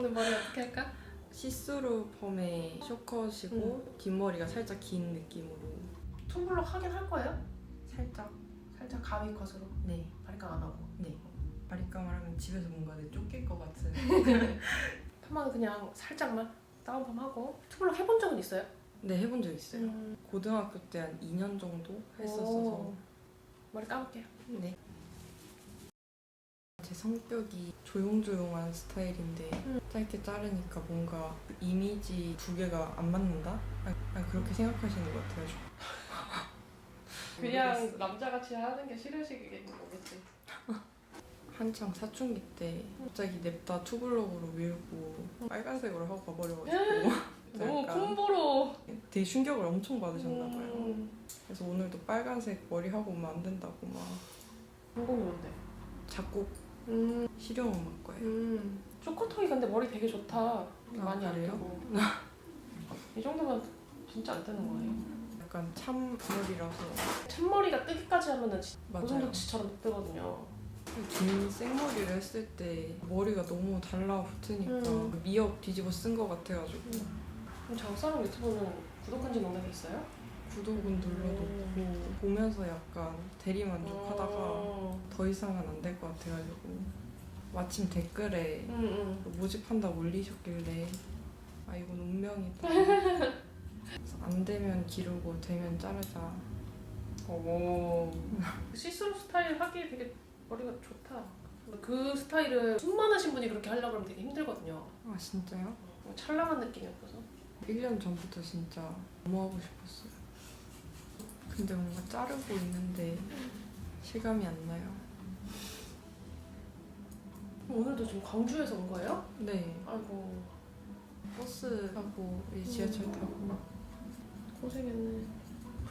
오늘 머리 어떻게 할까? 시스루 펌의 쇼컷이고 뒷머리가 살짝 긴 느낌으로 투블럭 하긴 할 거예요? 살짝 살짝 가위 컷으로 네 바리깡 안 하고 네. 바리감을 하면 집에서 뭔가 내 쫓길 것 같은 펌은 그냥 살짝만 다운펌 하고 투블럭 해본 적은 있어요? 네 해본 적 있어요 음. 고등학교 때 한 2년 정도 했었어서 오. 머리 감을게요 네. 제 성격이 조용조용한 스타일인데 음. 짧게 자르니까 뭔가 그 이미지 두 개가 안 맞는다? 약간 그렇게 생각하시는 것 같아가지고 그냥 남자같이 하는 게 싫으시겠는 거겠지 한창 사춘기 때 갑자기 냅다 투블럭으로 밀고 빨간색으로 하고 가버려가지고 너무 약간 콤보로 되게 충격을 엄청 받으셨나 봐요 음. 그래서 오늘도 빨간색 머리 하고 오면 안 된다고 막 전공이 뭔데? 작곡 음. 실용음악 거예요 음. 초코토이 근데 머리 되게 좋다 많이 안 그래요? 뜨고 이 정도면 진짜 안 뜨는 거예요 약간 참머리라서 참머리가 뜨기까지 하면은 진- 맞아요 고슴도치처럼 뜨거든요 긴 생머리를 했을 때 머리가 너무 달라붙으니까 음. 미역 뒤집어 쓴 것 같아가지고 그럼 장사랑 유튜브는 구독한 지 얼마나 됐어요? 구독은 눌러놓고 음. 보면서 약간 대리만족하다가 어. 더 이상은 안 될 것 같아가지고 마침 댓글에 음, 음. 모집한다고 올리셨길래 아 이건 운명이다 그래서 안 되면 기르고 되면 자르자 어머 시스루 스타일 하기 되게 머리가 좋다 그 스타일은 숨 많으신 분이 그렇게 하려고 하면 되게 힘들거든요 아 진짜요? 뭐 찰랑한 느낌이 없어서 1년 전부터 진짜 너무 하고 싶었어요 근데 뭔가 자르고 있는데 실감이 안 나요 오늘도 지금 광주에서 온 거예요? 네 아이고 버스 타고 이 지하철 타고 고생했네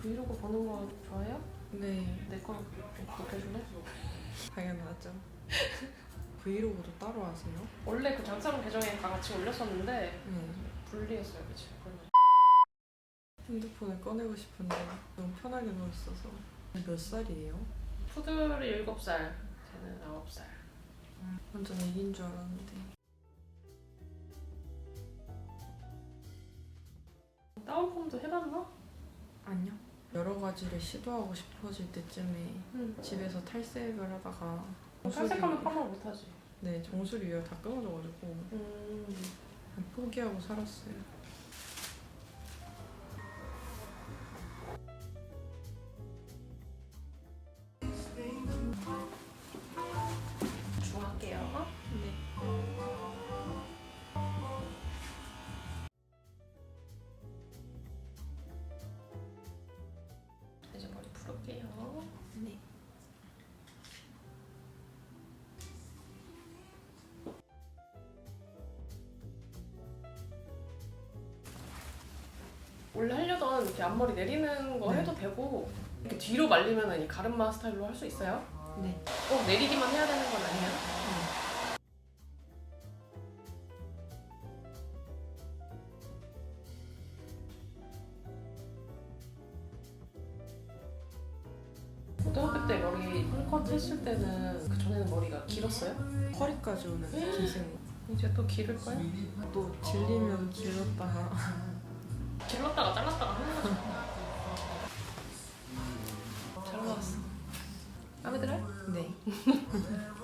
브이로그 보는 거 좋아해요? 네 내거 구독해줄래? 당연하죠 브이로그도 따로 하세요? 원래 그 장사랑 계정에 다 같이 올렸었는데 네 분리했어요 그치? 핸드폰을 꺼내고 싶은데 너무 편하게 누워 있어서. 몇 살이에요? 푸들이 7살 쟤는 9살. 완전 애기인 줄 알았는데. 다운펌도 해봤나? 아니요. 여러 가지를 시도하고 싶어질 때쯤에 응 집에서 탈색을 하다가 탈색하면 파마 못하지. 네 정수리 위가 다 끊어져가지고 음. 포기하고 살았어요 원래 하려던 이렇게 앞머리 내리는 거 네. 해도 되고 이렇게 뒤로 말리면 이 가르마 스타일로 할 수 있어요? 네. 꼭 내리기만 해야 되는 건 아니에요? 고등학교 때 머리 풀컷 했을 때는 그 전에는 머리가 길었어요? 허리까지 오는 기생 이제 또 기를 거야? 또 질리면 길렀다가 길렀다가 잘랐다가 하는 거죠. 잘 나왔어. 마음에 들어요? 네